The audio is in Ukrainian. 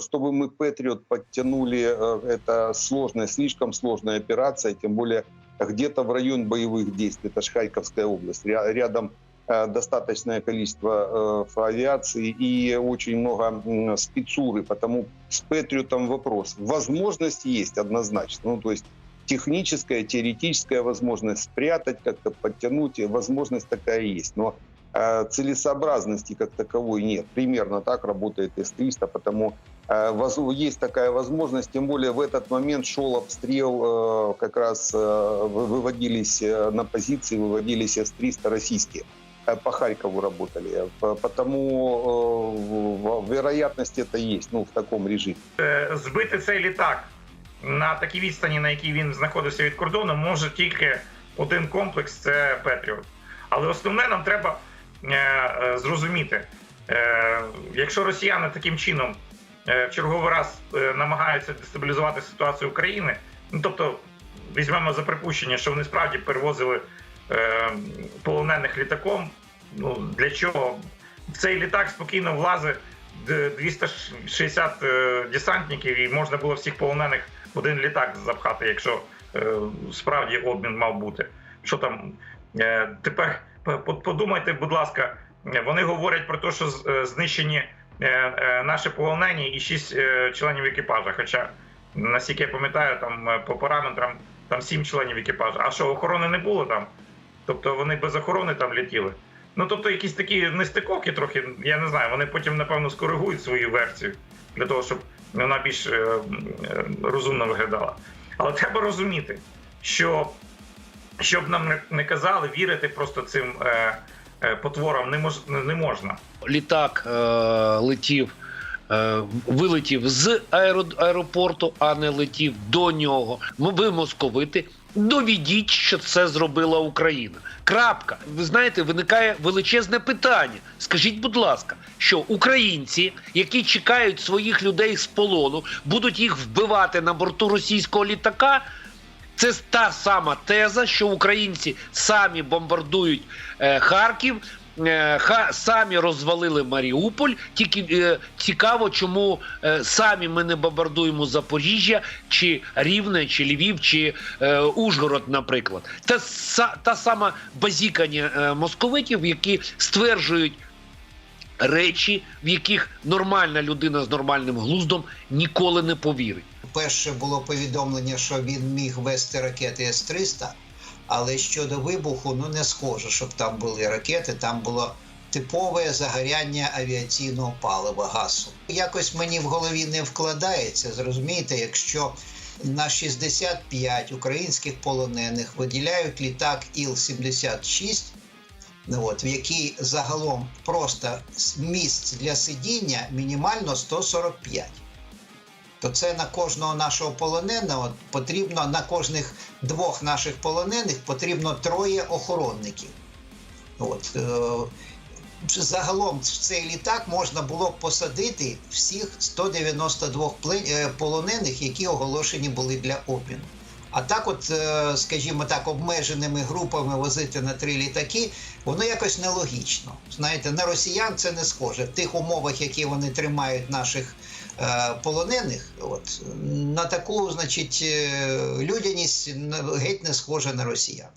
Чтобы мы Патриот подтянули, э, это сложная, слишком сложная операция, тем более где-то в район боевых действий, это же область, ря- рядом э, достаточное количество э, авиации и очень много спецуры, потому с Патриотом вопрос. Возможность есть однозначно, ну то есть техническая, теоретическая возможность спрятать, как-то подтянуть, возможность такая есть, но целесообразности как таковой нет. Примерно так работает С-300, потому э, воз- есть такая возможность, тем более в этот момент шел обстрел, э, как раз э, вы- выводились э, на позиции, выводились С-300 российские э, по Харькову работали. П- Потому э, в- вероятность это есть, ну, в таком режиме. Е, збити цей літак на такій відстані, на якій він знаходився від кордону, може тільки один комплекс це Петріот. Але основне нам треба е, е, зрозуміти, е, якщо росіяни таким чином е, в черговий раз е, намагаються дестабілізувати ситуацію України, ну тобто візьмемо за припущення, що вони справді перевозили е, полонених літаком. Ну для чого в цей літак спокійно влазить 260 е, десантників, і можна було всіх полонених в один літак запхати, якщо е, справді обмін мав бути. Що там е, тепер подумайте, будь ласка, вони говорять про те, що е, знищені е, е, наші полонені і шість членів екіпажа. Хоча, наскільки я пам'ятаю, там по параметрам там сім членів екіпажа. А що, охорони не було там? Тобто вони без охорони там летіли. Ну тобто якісь такі нестиковки трохи, я не знаю, вони потім, напевно, скоригують свою версію для того, щоб вона більш розумно виглядала. Але треба розуміти, що щоб нам не- казали, вірити просто цим е, е, потворам не, мож, не можна. літак е, летів, е, вилетів з аеро, аеропорту, а не летів до нього. Ви московити. Доведіть, що це зробила Україна. Крапка. Ви знаєте, виникає величезне питання. Скажіть, будь ласка, що українці, які чекають своїх людей з полону, будуть їх вбивати на борту російського літака? Це та сама теза, що українці самі бомбардують е, Харків, е, ха, самі розвалили Маріуполь. Тільки е, цікаво, чому е, самі ми не бомбардуємо Запоріжжя, чи Рівне, чи Львів, чи е, Ужгород, наприклад. Та, са- та сама базікання е, московитів, які стверджують. Речі, в яких нормальна людина з нормальним глуздом ніколи не повірить. Перше було повідомлення, що він міг вести ракети С-300, але щодо вибуху, ну не схоже, щоб там були ракети. Там було типове загоряння авіаційного палива газу. Якось мені в голові не вкладається. Зрозумієте, якщо на 65 українських полонених виділяють літак Іл-76, ну от, в який загалом просто місць для сидіння мінімально 145 то це на кожного нашого полоненого потрібно на кожних двох наших полонених потрібно троє охоронників. От, е, загалом в цей літак можна було б посадити всіх 192 пле- е, полонених, які оголошені були для обміну. А так, от, е, скажімо так, обмеженими групами возити на три літаки, воно якось нелогічно. Знаєте, на росіян це не схоже. В тих умовах, які вони тримають наших е, полонених, от, на таку, значить, е, людяність геть не схожа на росіян.